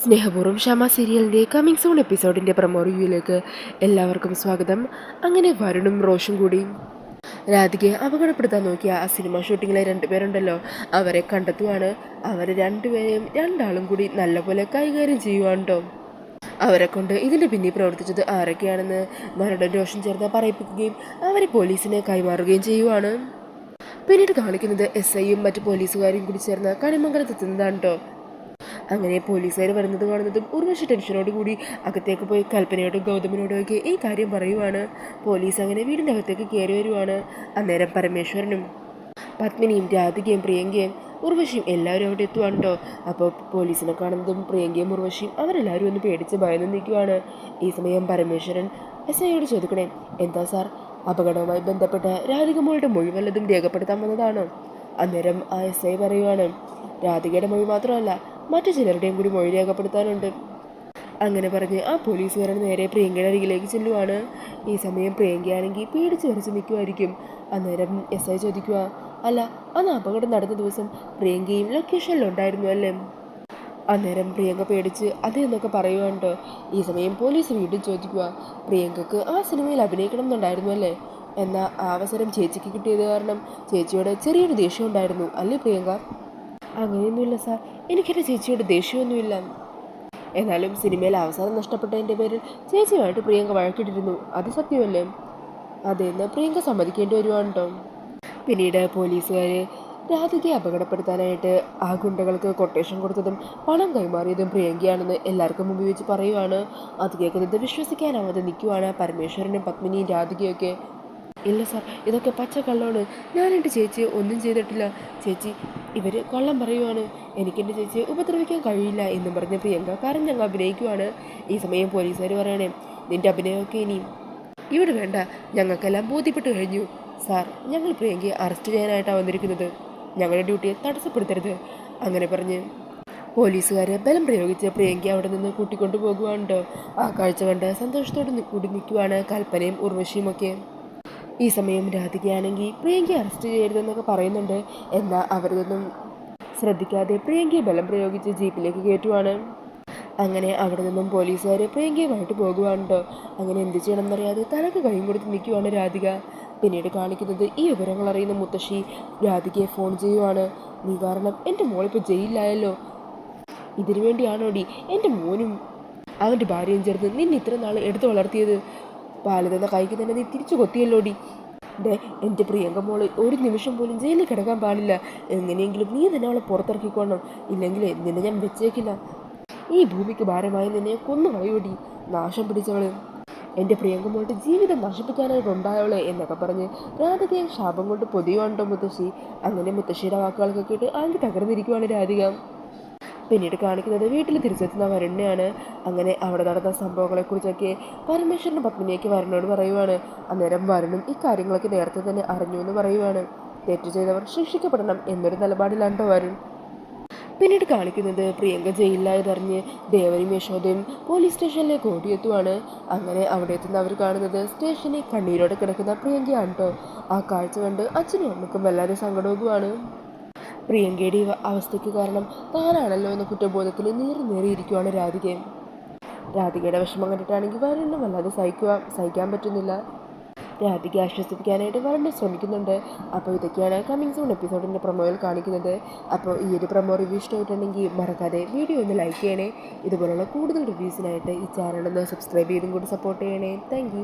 സ്നേഹപൂർവം ക്ഷമ സീരിയലിന്റെ coming soon എപ്പിസോഡിന്റെ പ്രമോ റിവ്യൂയിലേക്ക് എല്ലാവർക്കും സ്വാഗതം. അങ്ങനെ വരുണും റോഷും കൂടി രാധികയെ അപകടപ്പെടുത്താൻ നോക്കിയ ആ സിനിമ ഷൂട്ടിങ്ങിലെ രണ്ടുപേരുണ്ടല്ലോ അവരെ കണ്ടെത്തുവാണ് അവർ രണ്ടുപേരെയും രണ്ടാളും കൂടി നല്ലപോലെ കൈകാര്യം ചെയ്യുവാണ്ടോ? അവരെ കൊണ്ട് ഇതിന്റെ പിന്നിൽ പ്രവർത്തിച്ചത് ആരൊക്കെയാണെന്ന് മരുടെ രോഷൻ ചേർന്ന് പറയിപ്പിക്കുകയും അവരെ പോലീസിനെ കൈമാറുകയും ചെയ്യുവാണ്. പിന്നീട് കാണിക്കുന്നത് എസ് ഐയും മറ്റു പോലീസുകാരും കൂടി ചേർന്ന് കണിമംഗലത്തെത്തുന്നതാണ് കേട്ടോ അങ്ങനെ പോലീസുകാർ വരുന്നത് കാണുന്നതും ഉർവശി ടെൻഷനോട് കൂടി അകത്തേക്ക് പോയി കൽപ്പനയോടും ഗൗതമിനോടും ഒക്കെ ഈ കാര്യം പറയുവാണ്. പോലീസ് അങ്ങനെ വീടിന്റെ അകത്തേക്ക് കയറി വരുവാണ്. അന്നേരം പരമേശ്വരനും പത്മിനിയും രാധികയും പ്രിയങ്കയും ഉർവശിയും എല്ലാവരും അവിടെ എത്തുവാണ് കേട്ടോ അപ്പോൾ പോലീസിനെ കാണുന്നതും പ്രിയങ്കയും ഉർവശിയും അവരെല്ലാവരും ഒന്ന് പേടിച്ച് ഭയന്ന് നിൽക്കുവാണ്. ഈ സമയം പരമേശ്വരൻ എസ് ഐയോട് ചോദിക്കണേ എന്താ സാർ? അപകടവുമായി ബന്ധപ്പെട്ട രാധിക മോളുടെ മൊഴി വല്ലതും രേഖപ്പെടുത്താൻ വന്നതാണോ? അന്നേരം ആ എസ് ഐ പറയുവാണ് രാധികയുടെ മൊഴി മാത്രമല്ല മറ്റു ചിലരുടെയും കൂടി മൊഴി രേഖപ്പെടുത്താനുണ്ട്. അങ്ങനെ പറഞ്ഞ് ആ പോലീസുകാരൻ നേരെ പ്രിയങ്കയുടെ അരികിലേക്ക് ചെല്ലുവാണ്. ഈ സമയം പ്രിയങ്കയാണെങ്കിൽ പേടിച്ച് വരച്ച് നിൽക്കുമായിരിക്കും അന്നേരം എസ് ഐ ചോദിക്കുക അല്ല അന്ന് അപകടം നടന്ന ദിവസം പ്രിയങ്കയും ലൊക്കേഷനിലുണ്ടായിരുന്നു അല്ലേ? അന്നേരം പ്രിയങ്ക പേടിച്ച് അതേ എന്നൊക്കെ പറയുവാണ്ടോ ഈ സമയം പോലീസ് വീണ്ടും ചോദിക്കുക പ്രിയങ്കക്ക് ആ സിനിമയിൽ അഭിനയിക്കണം എന്നുണ്ടായിരുന്നു അല്ലേ? എന്നാൽ ആ അവസരം ചേച്ചിക്ക് കിട്ടിയത് കാരണം ചേച്ചിയോട് ചെറിയൊരു ദേഷ്യം ഉണ്ടായിരുന്നു. അല്ലേ പ്രിയങ്ക? അങ്ങനെയൊന്നുമില്ല സാർ. എനിക്കെന്റെ ചേച്ചിയോട് ദേഷ്യമൊന്നുമില്ല. എന്നാലും സിനിമയിൽ അവസാനം നഷ്ടപ്പെട്ടതിന്റെ പേരിൽ ചേച്ചിയുമായിട്ട് പ്രിയങ്ക വഴക്കിട്ടിരുന്നു. അത് സത്യമല്ലേ? അതെന്ന് പ്രിയങ്ക സമ്മതിക്കേണ്ടി വരുവാണ് കേട്ടോ പിന്നീട് പോലീസുകാർ രാധികയെ അപകടപ്പെടുത്താനായിട്ട് ആ ഗുണ്ടകൾക്ക് കൊട്ടേഷൻ കൊടുത്തതും പണം കൈമാറിയതും പ്രിയങ്കയാണെന്ന് എല്ലാവർക്കും മുമ്പ് വെച്ച് പറയുവാണ്. അത് കേൾക്കുന്നത് വിശ്വസിക്കാനാവാതെ നിൽക്കുവാണ് പരമേശ്വരനും പത്മിനിയും രാധികയൊക്കെ. ഇല്ല സാർ ഇതൊക്കെ പച്ചക്കള്ളമാണ്. ഞാൻ എന്റെ ചേച്ചി ഒന്നും ചെയ്തിട്ടില്ല. ചേച്ചി ഇവർ കള്ളം പറയുവാണ്. എനിക്കെന്റെ ചേച്ചിയെ ഉപദ്രവിക്കാൻ കഴിയില്ല എന്ന് പറഞ്ഞ പ്രിയങ്ക കാരണം കരഞ്ഞങ്ങ് അഭിനയിക്കുവാണ്. ഈ സമയം പോലീസുകാർ പറയണേ നിന്റെ അഭിനയമൊക്കെ ഇനി ഇവിടെ വേണ്ട. ഞങ്ങൾക്കെല്ലാം ബോധ്യപ്പെട്ടു കഴിഞ്ഞു. സാർ ഞങ്ങൾ പ്രിയങ്കയെ അറസ്റ്റ് ചെയ്യാനായിട്ടാണ് വന്നിരിക്കുന്നത്. ഞങ്ങളുടെ ഡ്യൂട്ടിയെ തടസ്സപ്പെടുത്തരുത്. അങ്ങനെ പറഞ്ഞ് പോലീസുകാരെ ബലം പ്രയോഗിച്ച് പ്രിയങ്ക അവിടെ നിന്ന് കൂട്ടിക്കൊണ്ടു പോകുവാണ്ടോ ആ കാഴ്ച കണ്ട് സന്തോഷത്തോടെ കൂടി നിൽക്കുവാണ് കൽപ്പനയും ഉർവശിയും ഒക്കെ. ഈ സമയം രാധികയാണെങ്കിൽ പ്രിയങ്കയെ അറസ്റ്റ് ചെയ്യരുതെന്നൊക്കെ പറയുന്നുണ്ട്. എന്നാൽ അവരതൊന്നും ശ്രദ്ധിക്കാതെ പ്രിയങ്കയെ ബലം പ്രയോഗിച്ച് ജീപ്പിലേക്ക് കയറ്റുവാണ്. അങ്ങനെ അവിടെ നിന്നും പോലീസുകാർ പ്രിയങ്കയുമായിട്ട് പോകുവാണ്ടോ അങ്ങനെ എന്ത് ചെയ്യണമെന്നറിയാതെ തലക്ക് കൈയും കൊടുത്ത് നിൽക്കുവാണ് രാധിക. പിന്നീട് കാണിക്കുന്നത് ഈ വിവരങ്ങൾ അറിയുന്ന മുത്തശ്ശി രാധികയെ ഫോൺ ചെയ്യുവാണ്. നീ കാരണം എന്റെ മോളിപ്പോൾ ജയിലിലായല്ലോ. ഇതിനു വേണ്ടിയാണോടി എന്റെ മോനും അവന്റെ ഭാര്യയും ചേർന്ന് നിന്നെ ഇത്ര നാൾ എടുത്തു വളർത്തിയത്? പാലതെന്ന തന്ന കൈക്ക് തന്നെ നീ തിരിച്ചു കൊത്തിയല്ലോടി. ഡേ എന്റെ പ്രിയങ്ക മോൾ ഒരു നിമിഷം പോലും ജയിലിൽ കിടക്കാൻ പാടില്ല. എങ്ങനെയെങ്കിലും നീ തന്നെ അവളെ പുറത്തിറക്കിക്കോണം ഇല്ലെങ്കിൽ നിന്നെ ഞാൻ വെച്ചേക്കില്ല? ഈ ഭൂമിക്ക് ഭാരമായി നിന്നെ കൊന്നു കളയോടി നാശം പിടിച്ചവൾ. എന്റെ പ്രിയങ്ക മോളുടെ ജീവിതം നശിപ്പിക്കാനായിട്ട് ഉണ്ടായവളെ എന്നൊക്കെ പറഞ്ഞ് രാധികയെ ശാപം കൊണ്ട് പൊതിയുണ്ടോ മുത്തശ്ശി. അങ്ങനെ മുത്തശ്ശിയുടെ വാക്കുകളൊക്കെ കേട്ട് ആങ്കി തകർന്നിരിക്കുവാണ് രാധിക. പിന്നീട് കാണിക്കുന്നത് വീട്ടിൽ തിരിച്ചെത്തുന്ന വരുണിനെയാണ് അങ്ങനെ അവിടെ നടന്ന സംഭവങ്ങളെക്കുറിച്ചൊക്കെ പരമേശ്വരന്റെ പത്മിനിയൊക്കെ വരുണോട് പറയുവാണ്. അന്നേരം വരുണും ഇക്കാര്യങ്ങളൊക്കെ നേരത്തെ തന്നെ അറിഞ്ഞു എന്ന് പറയുവാണ്. തെറ്റ് ചെയ്തവർ ശിക്ഷിക്കപ്പെടണം എന്നൊരു നിലപാടിലാണ്ടോ വരുൺ പിന്നീട് കാണിക്കുന്നത് പ്രിയങ്ക ജയിലിലായതറിഞ്ഞ് ദേവനും യശോദയും പോലീസ് സ്റ്റേഷനിലേക്ക് ഓടിയെത്തുവാണ്. അങ്ങനെ അവിടെ എത്തുന്ന അവർ കാണുന്നത് സ്റ്റേഷനിൽ കണ്ണീരോടെ കിടക്കുന്ന പ്രിയങ്കയാണ് കേട്ടോ ആ കാഴ്ച കണ്ട് അച്ഛനും അമ്മക്കും വല്ലാതെ സങ്കടവുമാണ് പ്രിയങ്കയുടെ അവസ്ഥയ്ക്ക് കാരണം താനാണല്ലോ എന്ന കുറ്റബോധത്തിൽ നേരെ നേറിയിരിക്കുവാണ് രാധികയും. രാധികയുടെ വിഷമം കണ്ടിട്ടാണെങ്കിൽ വരുണിന് വല്ലാതെ സഹിക്കുവാൻ സഹിക്കാൻ പറ്റുന്നില്ല. രാധിക ആശ്വസിപ്പിക്കാനായിട്ട് വളരെ ശ്രമിക്കുന്നുണ്ട്. അപ്പോൾ ഇതൊക്കെയാണ് കമ്മിങ് സൂൺ എപ്പിസോഡിന്റെ പ്രൊമോയിൽ കാണിക്കുന്നത്. അപ്പോൾ ഈ ഒരു പ്രൊമോ റിവ്യൂ ഇഷ്ടമായിട്ടുണ്ടെങ്കിൽ മറക്കാതെ വീഡിയോ ഒന്ന് ലൈക്ക് ചെയ്യണേ. ഇതുപോലുള്ള കൂടുതൽ റിവ്യൂസിനായിട്ട് ഈ ചാനൽ ഒന്ന് സബ്സ്ക്രൈബ് ചെയ്തും കൂടി സപ്പോർട്ട് ചെയ്യണേ. താങ്ക്